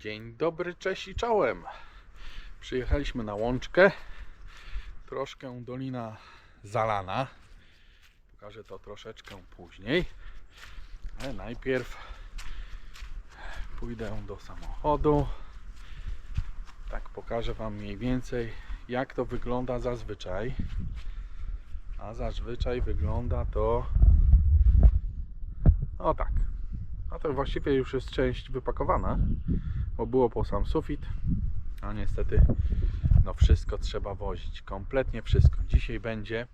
Dzień dobry, cześć i czołem. Przyjechaliśmy na łączkę. Troszkę dolina zalana. Pokażę to troszeczkę później. Ale najpierw pójdę do samochodu. Tak pokażę Wam mniej więcej jak to wygląda zazwyczaj. A zazwyczaj wygląda to o tak. A to właściwie już jest część wypakowana, bo było po sam sufit, a niestety no wszystko trzeba wozić, kompletnie wszystko. Dzisiaj będzie,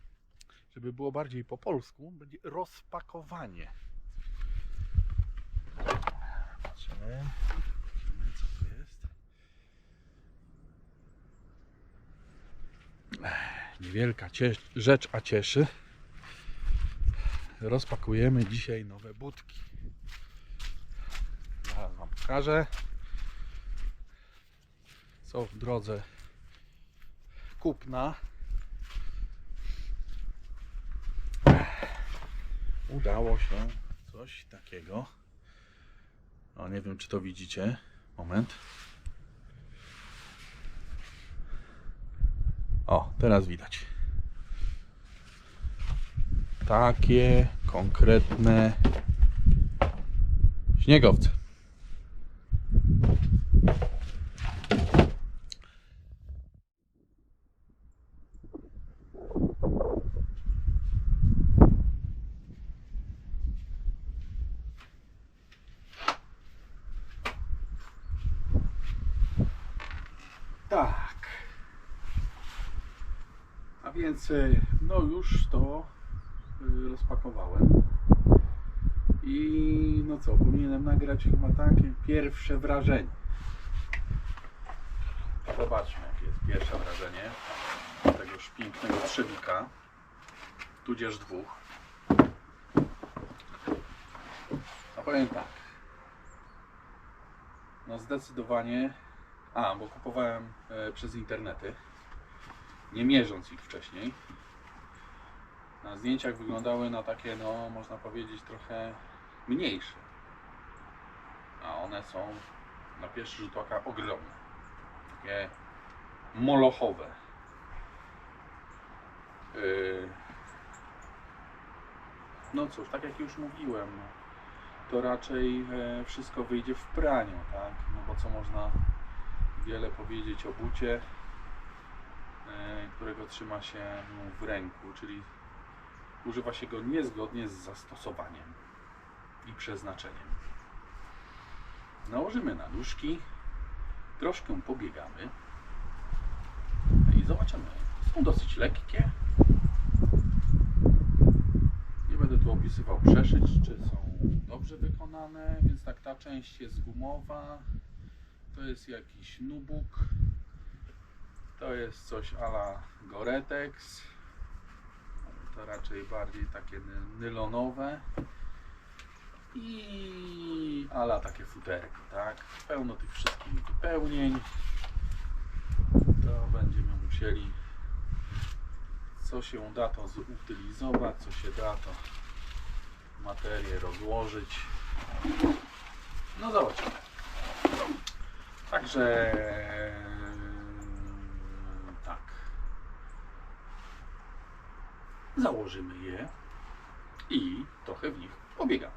żeby było bardziej po polsku, będzie rozpakowanie. Patrzymy, co tu jest. Niewielka rzecz, a cieszy. Rozpakujemy dzisiaj nowe budki. Zaraz Wam pokażę. Są w drodze kupna. Udało się coś takiego. O, nie wiem czy to widzicie. Moment. O, teraz widać. Takie konkretne śniegowce. Tak. A więc no już to y, rozpakowałem. I no co, powinienem nagrać chyba takie pierwsze wrażenie. Zobaczmy jakie jest pierwsze wrażenie tegoż pięknego trzewika. Tudzież dwóch. A powiem tak. No zdecydowanie. A, bo kupowałem e, przez internety. Nie mierząc ich wcześniej. Na zdjęciach wyglądały na takie, no można powiedzieć, trochę mniejsze. A one są na pierwszy rzut oka ogromne. Takie molochowe. Yy. No cóż, tak jak już mówiłem, no, to raczej e, wszystko wyjdzie w praniu, tak? No bo co można wiele powiedzieć o bucie, e, którego trzyma się no, w ręku, czyli używa się go niezgodnie z zastosowaniem i przeznaczeniem. Nałożymy na nóżki, troszkę pobiegamy i zobaczymy. Są dosyć lekkie. Nie będę tu opisywał przeszyć, czy są dobrze wykonane, więc tak ta część jest gumowa. To jest jakiś nubuk. To jest coś ala Goretex. To raczej bardziej takie ny- nylonowe. I ala takie futerko, tak? Pełno tych wszystkich wypełnień. To będziemy musieli co się da to zutylizować, co się da to materię rozłożyć. No zobaczymy. Także tak. Założymy je i trochę w nich pobiegamy.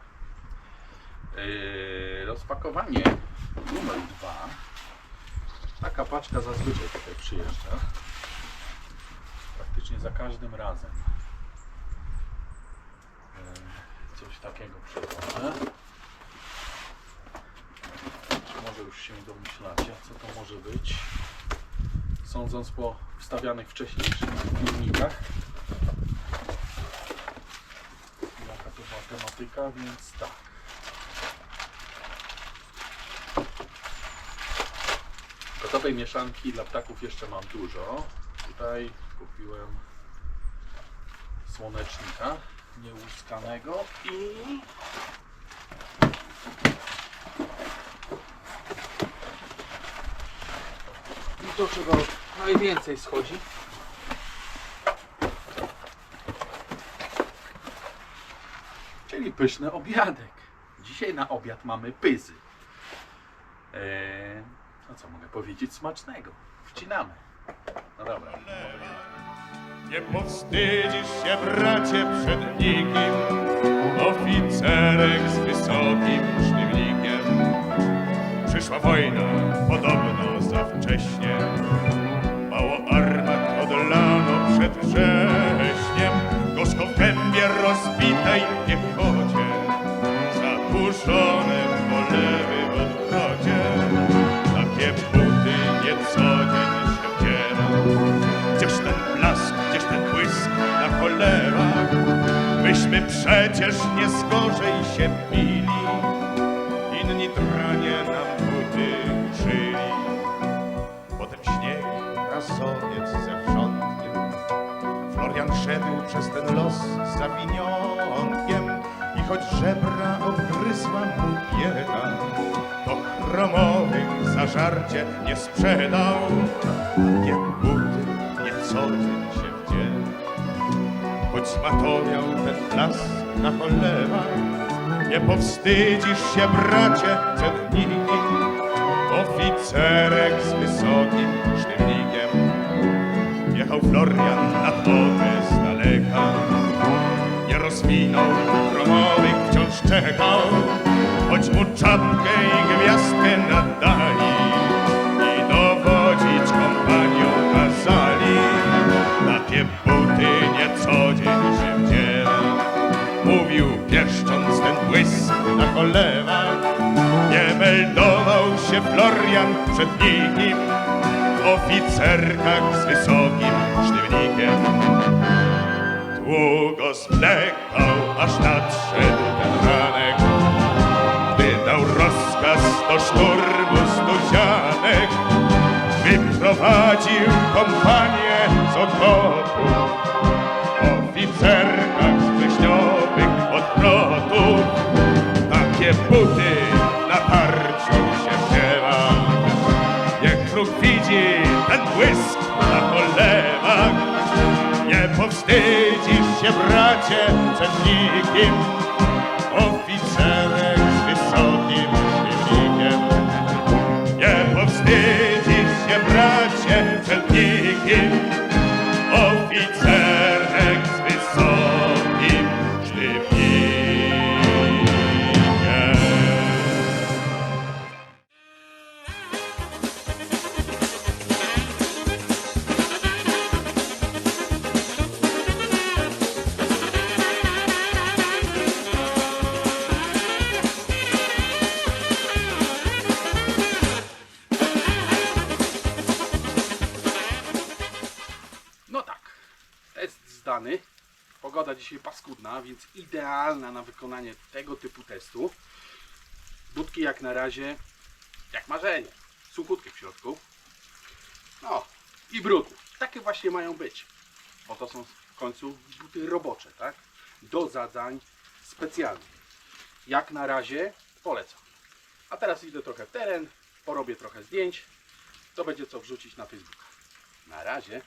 Yy, rozpakowanie numer dwa. Taka paczka zazwyczaj tutaj przyjeżdża. Praktycznie za każdym razem. Yy, coś takiego przywożę. Może już się domyślacie, co to może być. Sądząc po wstawianych wcześniejszych filmikach. Jaka to była więc tak. Gotowej mieszanki dla ptaków jeszcze mam dużo. Tutaj kupiłem słonecznika nieuskanego i to czego najwięcej schodzi. Czyli pyszny obiadek. Dzisiaj na obiad mamy pyzy. Eee, no co mogę powiedzieć? Smacznego. Wcinamy. No dobra. nie. Powstydzisz się, bracie, przed nikim, oficerek z wysokim sztywnikiem. Przyszła wojna, podobno za wcześnie, mało armat odlano przed wrześniem, gorzko w gębie rozbitej piechocie, zakurzone polewy w odwrocie, takie buty nie co dzień się wdziera. Gdzież ten blask, gdzież ten błysk na cholerach? Myśmy przecież nie zgorzej się szedł przez ten los zawiniątkiem i choć żebra obgryzła mu bieda, to chromowych za żarcie nie sprzedał. Nie buty, nie co się wdziel. Choć zmatowiał ten las na cholewach, nie powstydzisz się, bracie, przed nikim. Oficerek z wysokim Rozwinął chromowych, wciąż czekał Choć mu czapkę i gwiazdkę nadali I dowodzić kompanią kazali Takie buty nie co dzień się wdziela Mówił pieszcząc ten błysk na cholewach Nie meldował się Florian przed nikim W oficerkach z wysokim sztywnikiem Długo zwlekał, aż nadszedł ten ranek. Gdy dał rozkaz do szturmu stuzianek Wyprowadził kompanię z otoku W oficerkach wrześniowych odwrotów Takie buty bracie przed nikim Pogoda dzisiaj paskudna, więc idealna na wykonanie tego typu testu. Budki jak na razie, jak marzenie. Suchutkie w środku. No i brudne. Takie właśnie mają być. Bo to są w końcu buty robocze, tak? Do zadań specjalnych. Jak na razie polecam. A teraz idę trochę w teren, porobię trochę zdjęć. To będzie co wrzucić na Facebooka. Na razie.